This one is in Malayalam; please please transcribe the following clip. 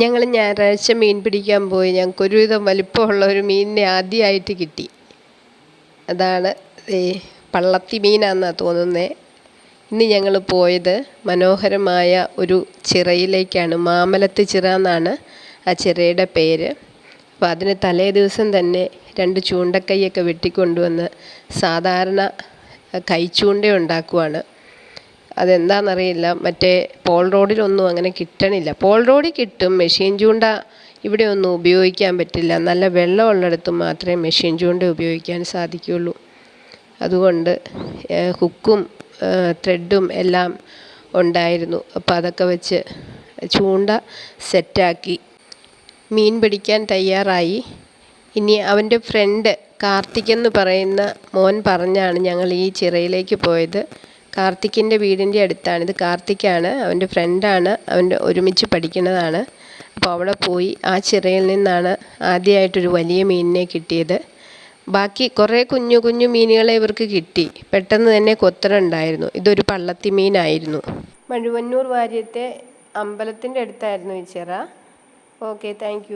ഞങ്ങൾ ഞായറാഴ്ച മീൻ പിടിക്കാൻ പോയി. ഞങ്ങൾക്ക് ഒരുവിധം വലിപ്പമുള്ള ഒരു മീനിനെ ആദ്യമായിട്ട് കിട്ടി. അതാണ് ഈ പള്ളത്തി മീനാണെന്നാണ് തോന്നുന്നത് ഇന്ന് ഞങ്ങൾ പോയത് മനോഹരമായ ഒരു ചിറയിലേക്കാണ്. മാമലത്ത് ചിറ എന്നാണ് ആ ചിറയുടെ പേര്. അപ്പോൾ അതിന് തലേ ദിവസം തന്നെ രണ്ട് ചൂണ്ടക്കൈയൊക്കെ വെട്ടിക്കൊണ്ടുവന്ന് സാധാരണ കൈച്ചൂണ്ട ഉണ്ടാക്കുവാണ്. അതെന്താണെന്നറിയില്ല. മറ്റേ പോൾ റോഡിലൊന്നും അങ്ങനെ കിട്ടണില്ല. പോൾ റോഡിൽ കിട്ടും. മെഷീൻ ചൂണ്ട ഇവിടെ ഒന്നും ഉപയോഗിക്കാൻ പറ്റില്ല. നല്ല വെള്ളമുള്ളിടത്ത് മാത്രമേ മെഷീൻ ചൂണ്ട ഉപയോഗിക്കാൻ സാധിക്കുകയുള്ളൂ. അതുകൊണ്ട് ഹുക്കും ത്രെഡും എല്ലാം ഉണ്ടായിരുന്നു. അപ്പോൾ അതൊക്കെ വെച്ച് ചൂണ്ട സെറ്റാക്കി. മീൻ പിടിക്കാൻ തയ്യാറായി. ഇനി അവന്റെ ഫ്രണ്ട് കാർത്തിക് എന്ന് പറയുന്ന മോൻ പറഞ്ഞാണ് ഞങ്ങൾ ഈ ചിറയിലേക്ക് പോയത്. കാർത്തിക്കിന്റെ വീടിന്റെ അടുത്താണ്. ഇത് കാർത്തിക്കാണ്. അവന്റെ ഫ്രണ്ടാണ്. അവന്റെ ഒരുമിച്ച് പഠിക്കുന്നതാണ്. അപ്പോൾ അവിടെ പോയി ആ ചിറയിൽ നിന്നാണ് ആദ്യമായിട്ടൊരു വലിയ മീനിനെ കിട്ടിയത്. ബാക്കി കുറേ കുഞ്ഞു കുഞ്ഞു മീനുകളെ ഇവർക്ക് കിട്ടി. പെട്ടെന്ന് തന്നെ കൊത്തലുണ്ടായിരുന്നു ഇതൊരു പള്ളത്തി മീനായിരുന്നു. മഴുവന്നൂർ വാര്യത്തെ അമ്പലത്തിന്റെ അടുത്തായിരുന്നു ഈ ചിറ. Okay thank